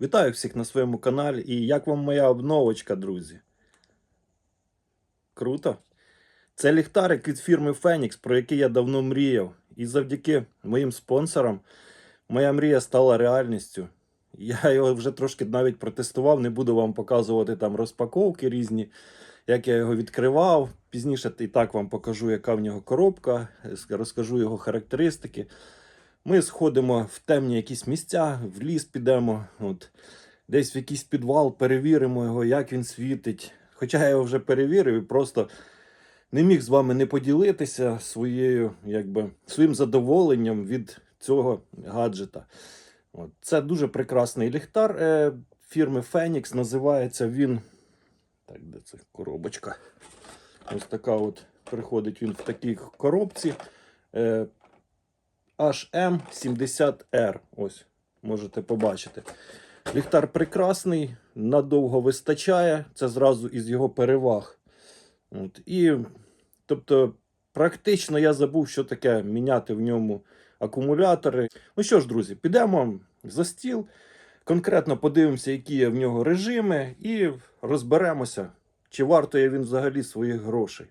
Вітаю всіх на своєму каналі. І як вам моя обновочка, друзі? Круто. Це ліхтарик від фірми Phoenix, про який я давно мріяв. І завдяки моїм спонсорам моя мрія стала реальністю. Я його вже трошки навіть протестував, не буду вам показувати там розпаковки різні, як я його відкривав. Пізніше і так вам покажу, яка в нього коробка, розкажу його характеристики. Ми сходимо в темні якісь місця, в ліс підемо, от, десь в якийсь підвал, перевіримо його, як він світить. Хоча я його вже перевірив і просто не міг з вами не поділитися своєю, якби, своїм задоволенням від цього гаджета. От. Це дуже прекрасний ліхтар е, фірми Phoenix. Називається він. Так, де це коробочка? Ось така от приходить він в такій коробці. Е, HM70R. Ось, можете побачити. Ліхтар прекрасний, надовго вистачає. Це зразу із його переваг. От. І, тобто, практично я забув, що таке міняти в ньому акумулятори. Ну що ж, друзі, підемо за стіл. Конкретно подивимося, які є в нього режими, і розберемося, чи вартує він взагалі своїх грошей.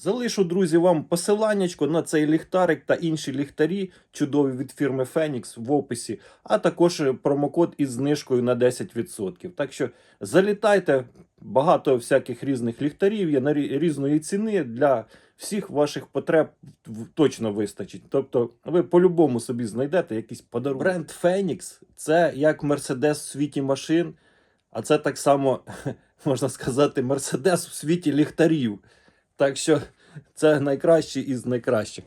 Залишу, друзі, вам посиланнячко на цей ліхтарик та інші ліхтарі, чудові від фірми Phoenix в описі, а також промокод із знижкою на 10%. Так що залітайте, багато всяких різних ліхтарів є на різної ціни для всіх ваших потреб точно вистачить. Тобто ви по-любому собі знайдете якийсь подарунок. Бренд Phoenix – це як Мерседес в світі машин, а це так само, можна сказати, Мерседес в світі ліхтарів. Так що це найкращий із найкращих.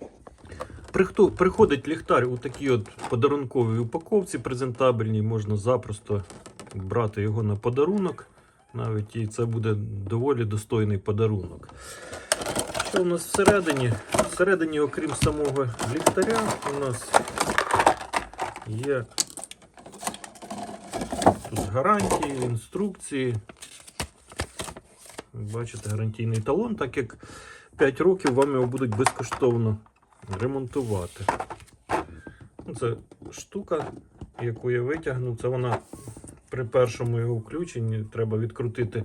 Приходить ліхтар у такій от подарунковій упаковці презентабельній, можна запросто брати його на подарунок. Навіть і це буде доволі достойний подарунок. Що у нас всередині? Всередині, окрім самого ліхтаря, у нас є тут гарантії, інструкції. Бачите, гарантійний талон, так як 5 років вам його будуть безкоштовно ремонтувати. Ну, Це штука, яку я витягнув. Це вона при першому його включенні треба відкрутити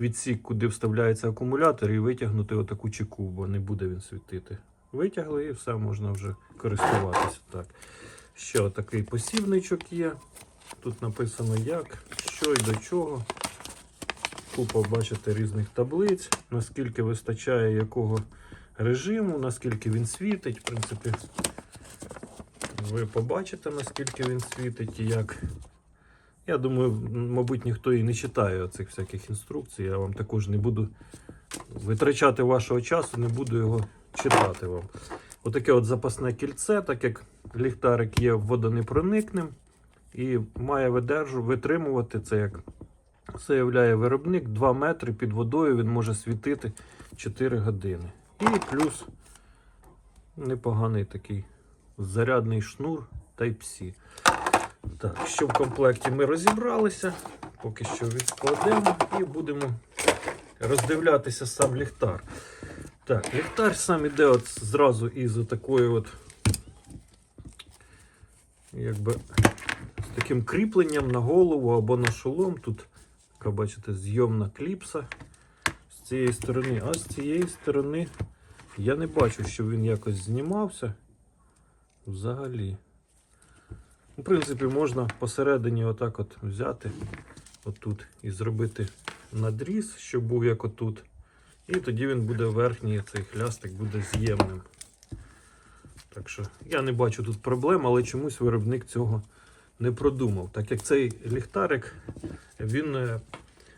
відсік, куди вставляється акумулятор, і витягнути отаку чеку, бо не буде він світити. Витягли і все можна вже користуватися. Так. Ще такий посівничок є. Тут написано як, що і до чого. Купа, бачите, різних таблиць, наскільки вистачає якого режиму, наскільки він світить. В принципі, ви побачите, наскільки він світить і як. Я думаю, мабуть, ніхто і не читає цих всяких інструкцій. Я вам також не буду витрачати вашого часу, не буду його читати вам. Отаке от запасне кільце, так як ліхтарик є водонепроникним і має витримувати це як заявляє виробник 2 метри під водою він може світити 4 години. І плюс непоганий такий зарядний шнур Type-C. Так, що в комплекті ми розібралися, поки що відкладемо і будемо роздивлятися сам ліхтар. Так, ліхтар сам іде от зразу із такою от, якби, з таким кріпленням на голову або на шолом. Тут така, бачите, зйомна кліпса з цієї сторони, а з цієї сторони я не бачу, що він якось знімався взагалі. В принципі, можна посередині отак от взяти отут і зробити надріз, щоб був як отут. І тоді він буде верхній, цей хлястик буде з'ємним. Так що я не бачу тут проблем, але чомусь виробник цього не продумав. Так як цей ліхтарик, він е,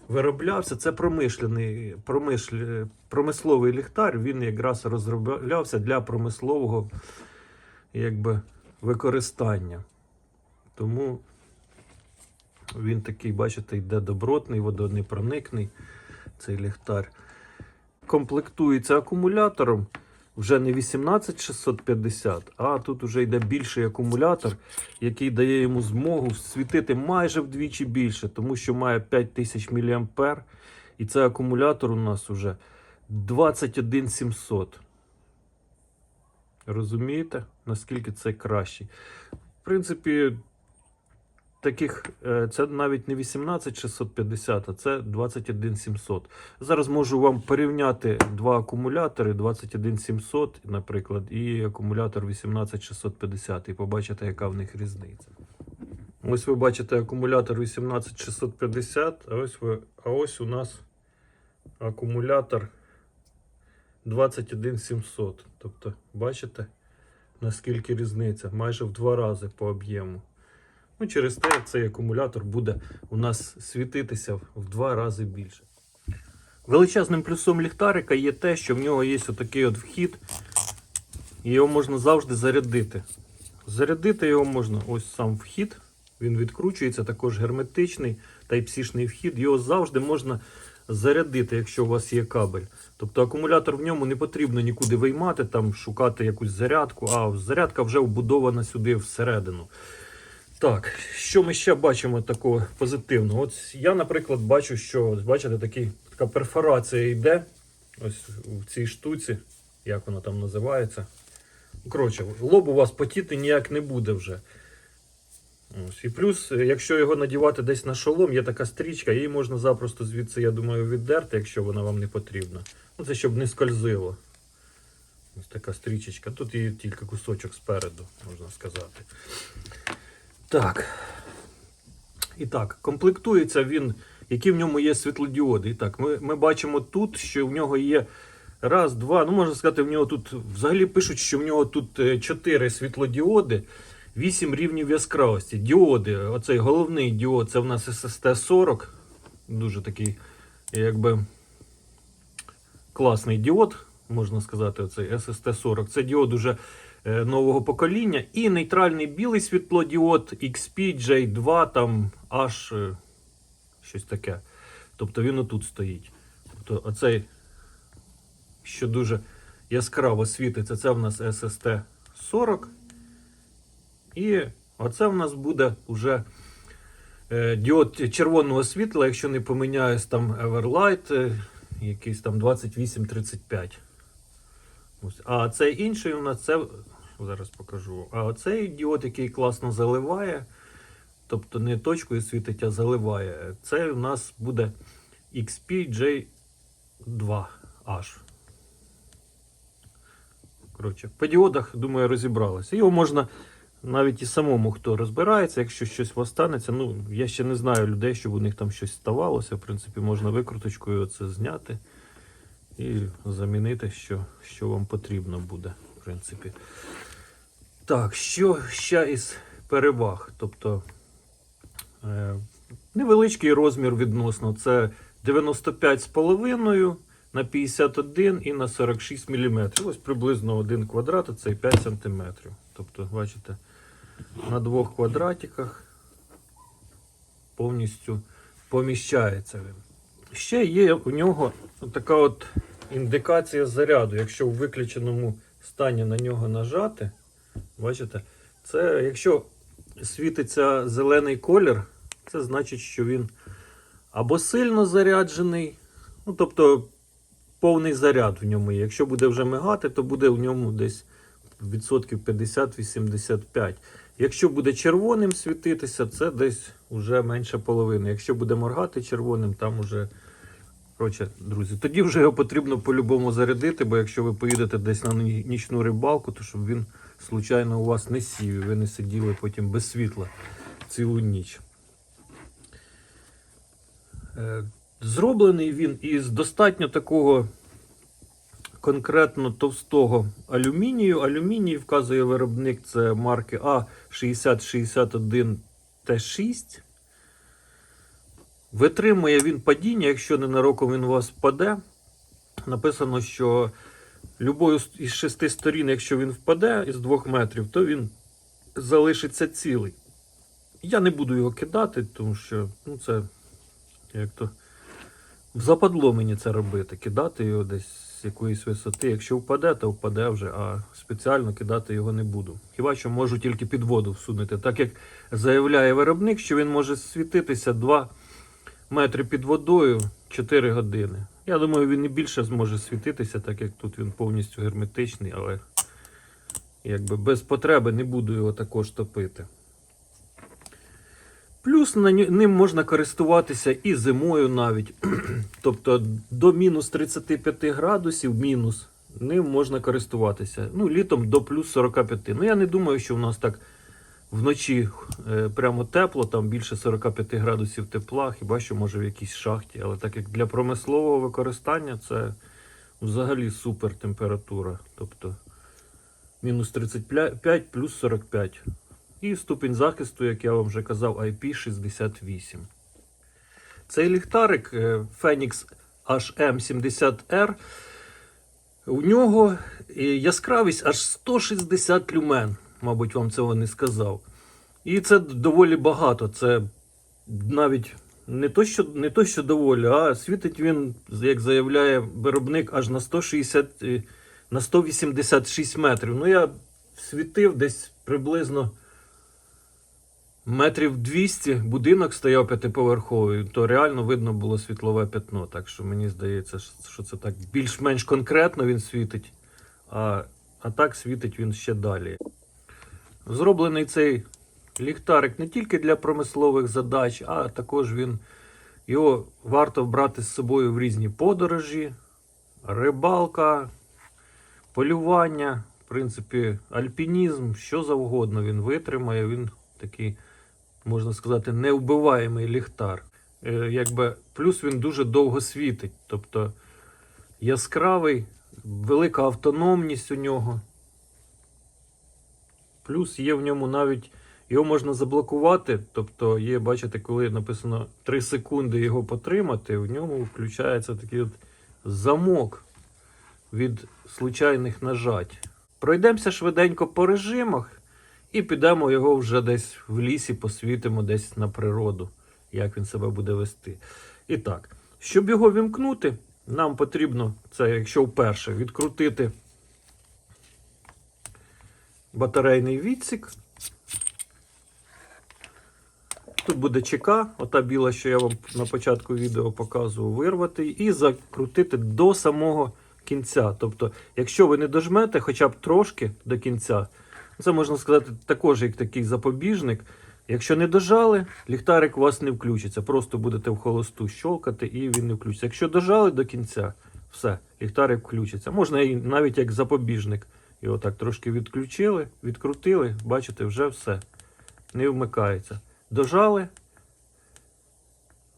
вироблявся, це промишлений, промишль, промисловий ліхтар, він якраз розроблявся для промислового якби, використання. Тому він такий, бачите, йде добротний, водонепроникний, цей ліхтар. Комплектується акумулятором вже не 18650, а тут вже йде більший акумулятор, який дає йому змогу світити майже вдвічі більше, тому що має 5000 мА. І цей акумулятор у нас вже 21700. Розумієте, наскільки це кращий? В принципі, таких, е, це навіть не 18650, а це 21700. Зараз можу вам порівняти два акумулятори 21700, наприклад, і акумулятор 18650, і побачите, яка в них різниця. Ось ви бачите акумулятор 18650, а ось, ви, а ось у нас акумулятор 21700. Тобто, бачите, наскільки різниця? Майже в два рази по об'єму. Ну, через те цей акумулятор буде у нас світитися в два рази більше. Величезним плюсом ліхтарика є те, що в нього є отакий от вхід, його можна завжди зарядити. Зарядити його можна ось сам вхід. Він відкручується, також герметичний Type-C-шний вхід. Його завжди можна зарядити, якщо у вас є кабель. Тобто акумулятор в ньому не потрібно нікуди виймати, там шукати якусь зарядку, а зарядка вже вбудована сюди всередину. Так, що ми ще бачимо такого позитивного? От я, наприклад, бачу, що бачите, такий, така перфорація йде ось в цій штуці, як вона там називається. Коротше, лоб у вас потіти ніяк не буде вже. Ось. І плюс, якщо його надівати десь на шолом, є така стрічка, її можна запросто звідси, я думаю, віддерти, якщо вона вам не потрібна. Ну, це щоб не скользило. Ось така стрічечка. Тут є тільки кусочок спереду, можна сказати. Так. І так, комплектується він, які в ньому є світлодіоди. І так, ми, ми бачимо тут, що в нього є раз, два, ну можна сказати, в нього тут взагалі пишуть, що в нього тут е, чотири світлодіоди, 8 рівнів яскравості. Діоди, оцей головний діод, це в нас SST40. Дуже такий, якби класний діод, можна сказати, оцей SST40. Це діод уже нового покоління. І нейтральний білий світлодіод XP-J2, там аж е, щось таке. Тобто він отут стоїть. Тобто оцей, що дуже яскраво світиться, це в нас SST40. І оце в нас буде вже е, діод червоного світла, якщо не поминяюсь, там Everlight, е, якийсь там 2835. Ось. А цей інший у нас це. Зараз покажу. А оцей діод, який класно заливає, тобто не точкою світить, а заливає, це у нас буде XPJ2H. Коротше, по діодах, думаю, розібралися. Його можна навіть і самому, хто розбирається, якщо щось останеться. Ну, я ще не знаю людей, щоб у них там щось ставалося. В принципі, можна викруточкою це зняти і замінити, що, що вам потрібно буде. В принципі. Так, що ще із переваг? Тобто е, невеличкий розмір відносно. Це 95,5 на 51 і на 46 мм. Ось приблизно один квадрат, а це 5 см. Тобто, бачите, на двох квадратиках повністю поміщається він. Ще є у нього така от індикація заряду. Якщо в виключеному стані на нього нажати, бачите, це якщо світиться зелений колір, це значить, що він або сильно заряджений, ну тобто повний заряд в ньому є. Якщо буде вже мигати, то буде в ньому десь відсотків 50-85. Якщо буде червоним світитися, це десь вже менше половини. Якщо буде моргати червоним, там уже. Коротше, друзі, тоді вже його потрібно по-любому зарядити, бо якщо ви поїдете десь на нічну рибалку, то щоб він случайно у вас не сів, і ви не сиділи потім без світла цілу ніч. Е, Зроблений він із достатньо такого конкретно товстого алюмінію. Алюміній вказує виробник це марки А6061Т6. Витримує він падіння, якщо ненароком він у вас впаде. Написано, що любою із шести сторін, якщо він впаде із двох метрів, то він залишиться цілий. Я не буду його кидати, тому що ну, це як то западло мені це робити, кидати його десь з якоїсь висоти. Якщо впаде, то впаде вже, а спеціально кидати його не буду. Хіба що можу тільки під воду всунути. Так як заявляє виробник, що він може світитися 2 метри під водою 4 години. Я думаю, він і більше зможе світитися, так як тут він повністю герметичний, але якби без потреби не буду його також топити. Плюс ним можна користуватися і зимою навіть. тобто до мінус 35 градусів мінус ним можна користуватися. Ну, літом до плюс 45. Ну, я не думаю, що в нас так вночі е, прямо тепло, там більше 45 градусів тепла, хіба що може в якійсь шахті. Але так як для промислового використання це взагалі супер температура. Тобто мінус 35 плюс 45. І ступінь захисту, як я вам вже казав, IP68. Цей ліхтарик е, Phoenix HM70R. У нього е, яскравість аж 160 люмен, мабуть, вам цього не сказав. І це доволі багато. Це навіть не то, що, не то, що доволі, а світить він, як заявляє виробник, аж на 160, е, на 186 метрів. Ну, я світив десь приблизно метрів 200 будинок стояв п'ятиповерховий, то реально видно було світлове пятно. Так що мені здається, що це так більш-менш конкретно він світить, а, а так світить він ще далі. Зроблений цей ліхтарик не тільки для промислових задач, а також він його варто брати з собою в різні подорожі, рибалка, полювання, в принципі, альпінізм, що завгодно він витримає. Він такий, можна сказати, невбиваємий ліхтар. Е, якби, плюс він дуже довго світить, тобто яскравий, велика автономність у нього. Плюс є в ньому навіть його можна заблокувати. Тобто є, бачите, коли написано 3 секунди його потримати, в ньому включається такий от замок від случайних нажать. Пройдемося швиденько по режимах і підемо його вже десь в лісі, посвітимо десь на природу, як він себе буде вести. І так, щоб його вімкнути, нам потрібно, це якщо вперше, відкрутити батарейний відсік. Тут буде ЧК, ота біла, що я вам на початку відео показував, вирвати і закрутити до самого кінця. Тобто, якщо ви не дожмете хоча б трошки до кінця, це можна сказати також як такий запобіжник. Якщо не дожали, ліхтарик у вас не включиться. Просто будете в холосту щолкати і він не включиться. Якщо дожали до кінця, все, ліхтарик включиться. Можна і навіть як запобіжник. Його так трошки відключили, відкрутили, бачите, вже все. Не вмикається. Дожали,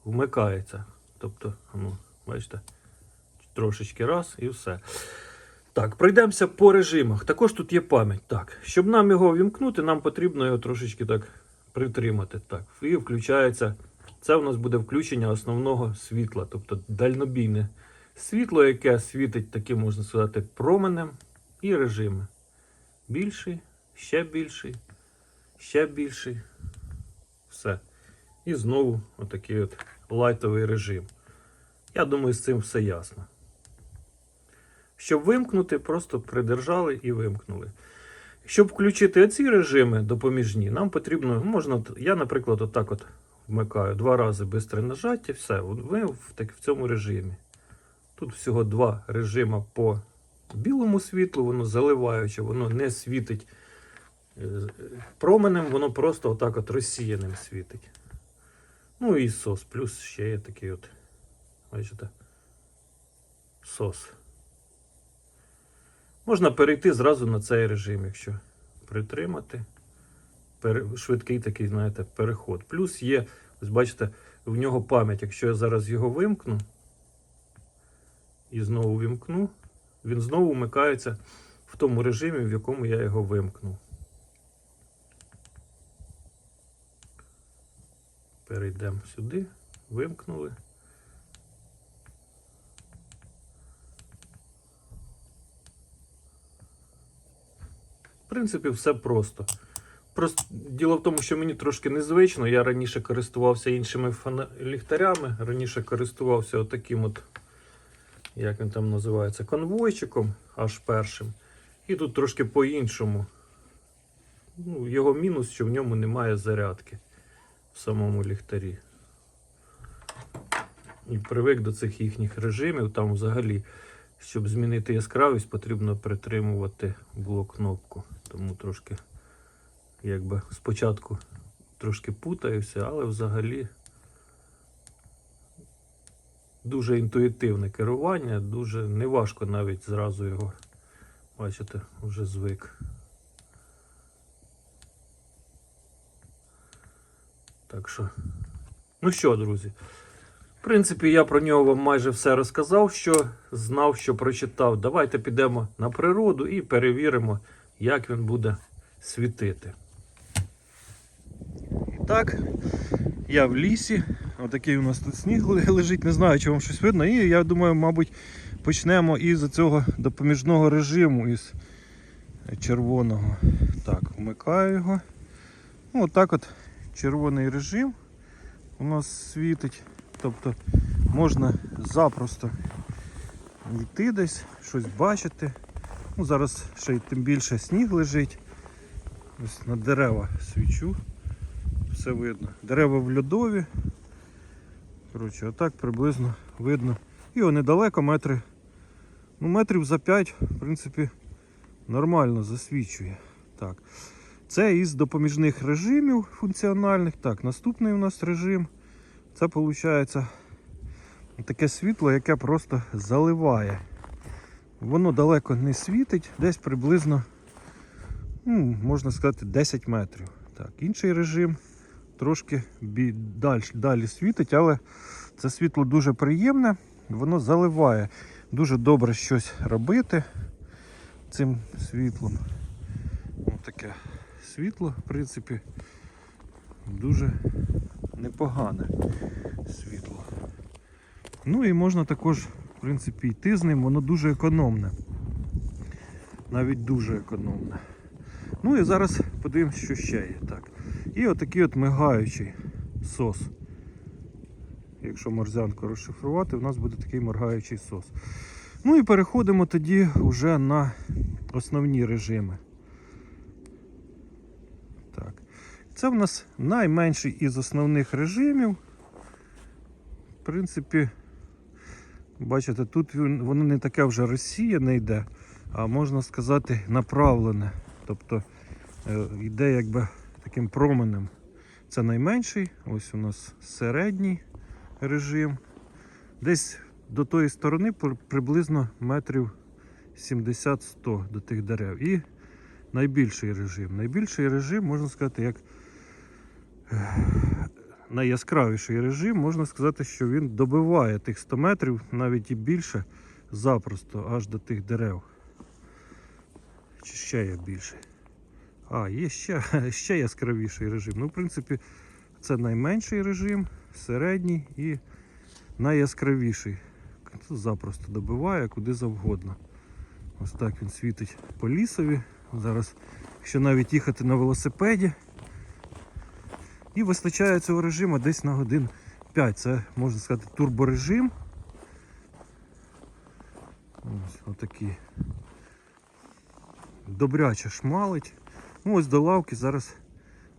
вмикається. Тобто, ну, бачите, трошечки раз і все. Так, пройдемося по режимах. Також тут є пам'ять. Так, щоб нам його вімкнути, нам потрібно його трошечки так притримати. Так, і включається. Це у нас буде включення основного світла, тобто дальнобійне світло, яке світить таким, можна сказати, променем і режими. Більший, ще більший, ще більший. Все. І знову отакий от лайтовий режим. Я думаю, з цим все ясно. Щоб вимкнути, просто придержали і вимкнули. Щоб включити оці режими допоміжні, нам потрібно, можна, я, наприклад, отак от вмикаю два рази бистре нажаття, все, ви в, так, в цьому режимі. Тут всього два режими по білому світлу, воно заливаюче, воно не світить е, променем, воно просто отак от розсіяним світить. Ну і сос, плюс ще є такий от, бачите, сос. Можна перейти зразу на цей режим, якщо притримати. Швидкий такий, знаєте, переход. Плюс є, ось бачите, в нього пам'ять. Якщо я зараз його вимкну і знову вимкну, він знову вмикається в тому режимі, в якому я його вимкнув. Перейдемо сюди, вимкнули. В принципі, все просто. Просто діло в тому, що мені трошки незвично. Я раніше користувався іншими ліхтарями. Раніше користувався отаким от, як він там називається, конвойчиком, аж першим. І тут трошки по-іншому. Ну, його мінус, що в ньому немає зарядки в самому ліхтарі. І привик до цих їхніх режимів. Там взагалі, щоб змінити яскравість, потрібно притримувати було кнопку. Тому трошки, якби спочатку трошки путаюся, але взагалі дуже інтуїтивне керування, дуже неважко навіть зразу його, бачите, вже звик. Так що, ну що, друзі, в принципі, я про нього вам майже все розказав, що знав, що прочитав. Давайте підемо на природу і перевіримо, як він буде світити. І так, я в лісі. Отакий у нас тут сніг лежить, не знаю, чи вам щось видно. І я думаю, мабуть, почнемо із цього допоміжного режиму, із червоного. Так, вмикаю його. Ну, отак от червоний режим у нас світить. Тобто можна запросто йти десь, щось бачити. Ну, зараз ще й тим більше сніг лежить. Ось на дерева свічу. Все видно. Дерева в льодові. Коротше, отак приблизно видно. І о, недалеко метри. Ну, метрів за 5, в принципі, нормально засвічує. Так. Це із допоміжних режимів функціональних. Так, наступний у нас режим. Це виходить таке світло, яке просто заливає. Воно далеко не світить, десь приблизно, ну, можна сказати, 10 метрів. Так, інший режим трошки далі, далі світить, але це світло дуже приємне, воно заливає. Дуже добре щось робити цим світлом. Ось таке світло, в принципі, дуже непогане світло. Ну і можна також, в принципі, йти з ним, воно дуже економне. Навіть дуже економне. Ну і зараз подивимось, що ще є. Так. І отакий от мигаючий сос. Якщо морзянку розшифрувати, у нас буде такий моргаючий сос. Ну і переходимо тоді вже на основні режими. Так. Це в нас найменший із основних режимів. В принципі, бачите, тут воно не таке вже розсіяне йде, а можна сказати направлене. Тобто е, йде якби таким променем. Це найменший, ось у нас середній режим. Десь до тої сторони приблизно метрів 70-100 до тих дерев. І найбільший режим. Найбільший режим, можна сказати, як найяскравіший режим, можна сказати, що він добиває тих 100 метрів, навіть і більше, запросто аж до тих дерев. Чи ще є більший? А, є ще, ще яскравіший режим. Ну, в принципі, це найменший режим, середній і найяскравіший. Тут запросто добиває куди завгодно. Ось так він світить по лісові. Зараз, якщо навіть їхати на велосипеді, і вистачає цього режиму десь на годин 5. Це можна сказати турборежим. Ось отакий. Добряче шмалить. Ось до лавки зараз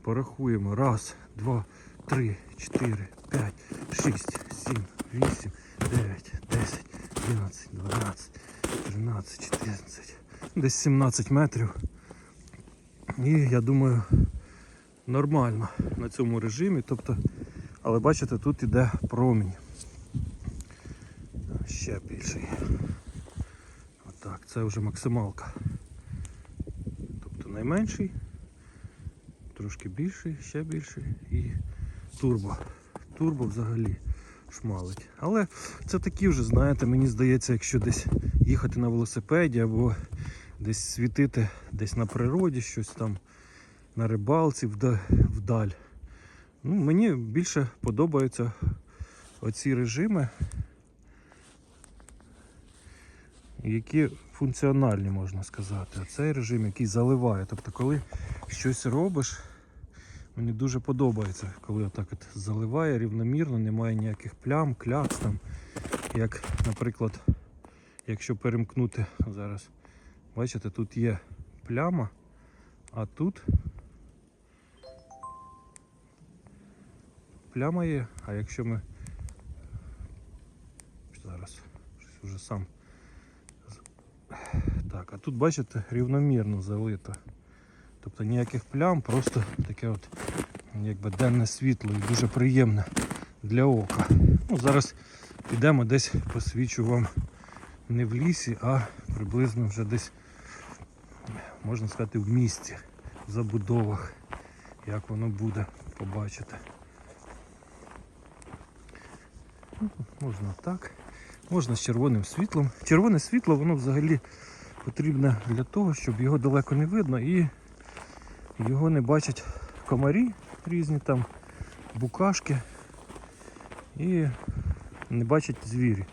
порахуємо. Раз, два, три, чотири, п'ять, шість, сім, вісім, дев'ять, десять, одинадцять, дванадцять, тринадцять, чотирнадцять. Десь 17 метрів. І я думаю, нормально на цьому режимі. Тобто, але бачите, тут іде промінь. Ще більший. Отак, це вже максималка. Найменший, трошки більший, ще більший і турбо. Турбо взагалі шмалить. Але це такі вже, знаєте, мені здається, якщо десь їхати на велосипеді або десь світити десь на природі, щось там на рибалці вдаль. Ну, мені більше подобаються оці режими, які функціональні, можна сказати. А цей режим, який заливає. Тобто, коли щось робиш, мені дуже подобається, коли отак от заливає рівномірно, немає ніяких плям, клякс там. Як, наприклад, якщо перемкнути зараз, бачите, тут є пляма, а тут пляма є, а якщо ми зараз щось уже сам. Так, а тут бачите рівномірно залито. Тобто ніяких плям, просто таке от якби денне світло і дуже приємне для ока. Ну, зараз підемо десь посвічу вам не в лісі, а приблизно вже десь, можна сказати, в місті, в забудовах, як воно буде, побачите. Ну, Можна так, можна з червоним світлом. Червоне світло, воно взагалі потрібне для того, щоб його далеко не видно і його не бачать комарі різні там, букашки і не бачать звірі,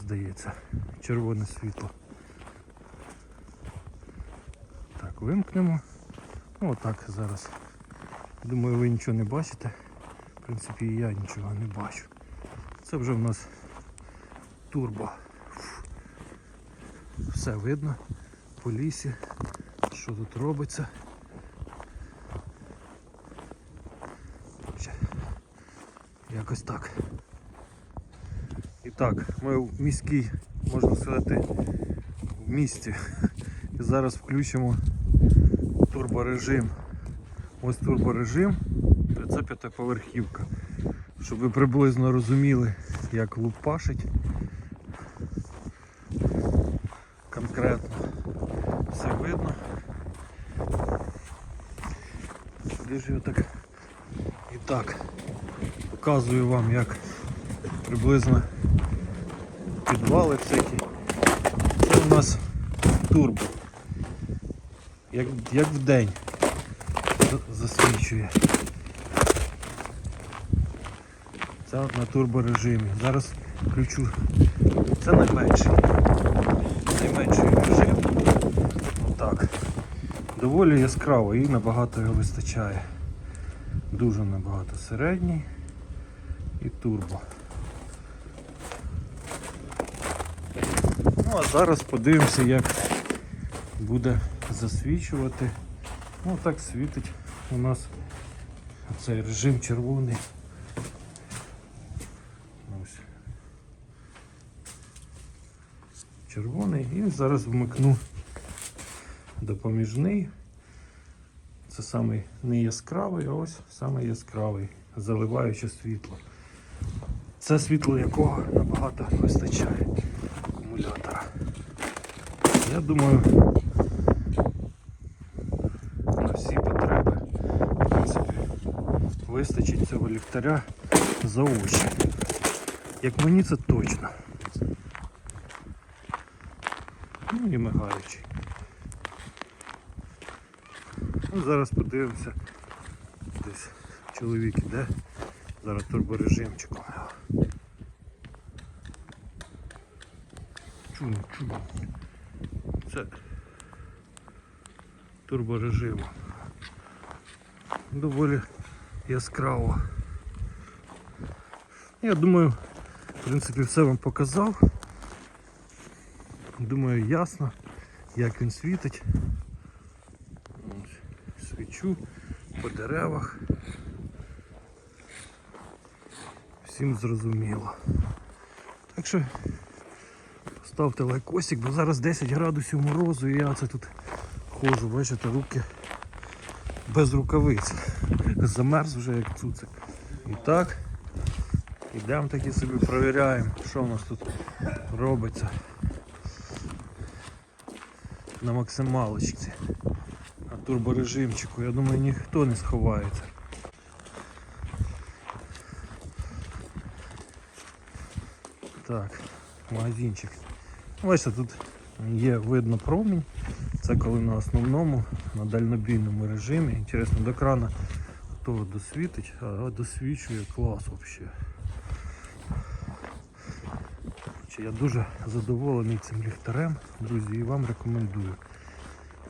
здається, червоне світло. Так, вимкнемо. Ну отак зараз. Думаю, ви нічого не бачите. В принципі, і я нічого не бачу. Це вже в нас турбо. Все видно по лісі, що тут робиться. Якось так. І так, ми в міській, можна сказати, в місті. І зараз включимо турборежим. Ось турборежим. Це п'ятиповерхівка. Щоб ви приблизно розуміли, як лупашить. Конкретно все видно. Де ж так і так показую вам, як приблизно підвали всякі. Це у нас турбо. Як, як в день засвічує. Це на турборежимі. Зараз включу. Це найменший. Найменший режим. Отак. Доволі яскраво і набагато його вистачає. Дуже набагато середній і турбо. Ну а зараз подивимося, як буде засвічувати. Ну так світить у нас цей режим червоний. Червоний і зараз вмикну допоміжний. Це самий не яскравий, а ось самий яскравий, заливаюче світло. Це світло якого набагато вистачає акумулятора. Я думаю, на всі потреби в принципі, вистачить цього ліхтаря за очі. Як мені це точно. Ну і мигаючий. Ну, зараз подивимося. Десь чоловік іде. Зараз турборежимчиком. Чую, чую. Це турборежим. Доволі яскраво. Я думаю, в принципі, все вам показав. Думаю, ясно, як він світить. Ось, по деревах. Всім зрозуміло. Так що ставте лайкосик, бо зараз 10 градусів морозу і я це тут ходжу, бачите, руки без рукавиць. Замерз вже як цуцик. І так, ідемо таки собі провіряємо, що у нас тут робиться на максималочці. Турборежимчику. Я думаю, ніхто не сховається. Так, магазинчик. Бачите, тут є видно промінь. Це коли на основному, на дальнобійному режимі. Інтересно, до крана того досвітить, а досвічує клас взагалі. Я дуже задоволений цим ліхтарем, друзі, і вам рекомендую.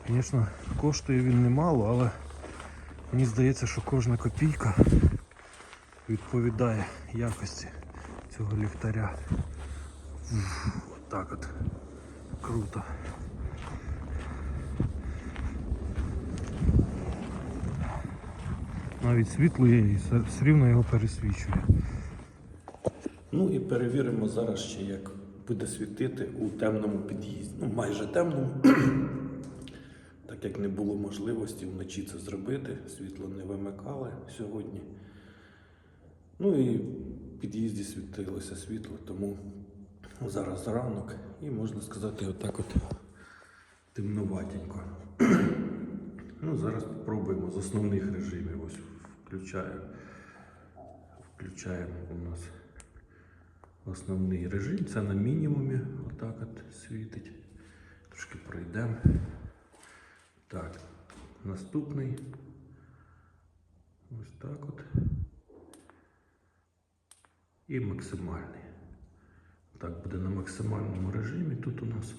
Звісно, коштує він немало, але мені здається, що кожна копійка відповідає якості цього ліхтаря. Отак от. Круто. Навіть світло є і все рівно його пересвічує. Ну і перевіримо зараз ще, як буде світити у темному під'їзді. Ну, майже темному. Як не було можливості вночі це зробити, світло не вимикали сьогодні. Ну і в під'їзді світилося світло, тому зараз ранок і можна сказати, отак от темноватенько. Ну, зараз спробуємо з основних режимів. Ось включаю. Включаємо у нас основний режим. Це на мінімумі. Отак от світить. Трошки пройдемо. Так, наступний. Ось так от. І максимальний. Так, буде на максимальному режимі. Тут у нас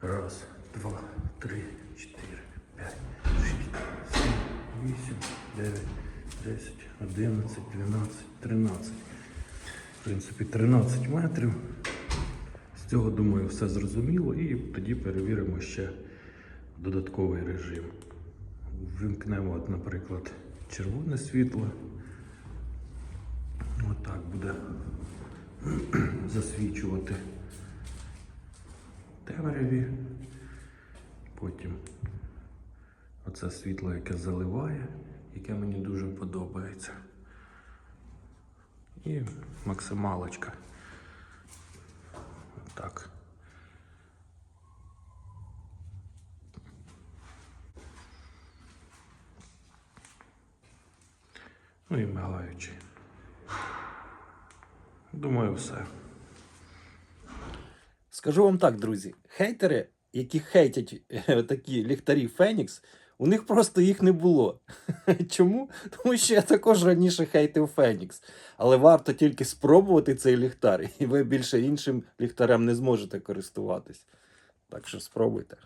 раз, два, три, чотири, п'ять, шість, сім, вісім, дев'ять, десять, одинадцять, дванадцять, тринадцять. В принципі, 13 метрів. З цього, думаю, все зрозуміло. І тоді перевіримо ще додатковий режим. Вимкнемо, от, наприклад, червоне світло. Отак буде засвічувати темряві. Потім оце світло, яке заливає, яке мені дуже подобається. І максималочка. Так. Ну і мигаючи. Думаю, все. Скажу вам так, друзі, хейтери, які хейтять е, такі ліхтарі Фенікс, у них просто їх не було. Чому? Тому що я також раніше хейтив Фенікс. Але варто тільки спробувати цей ліхтар, і ви більше іншим ліхтарем не зможете користуватись. Так що спробуйте.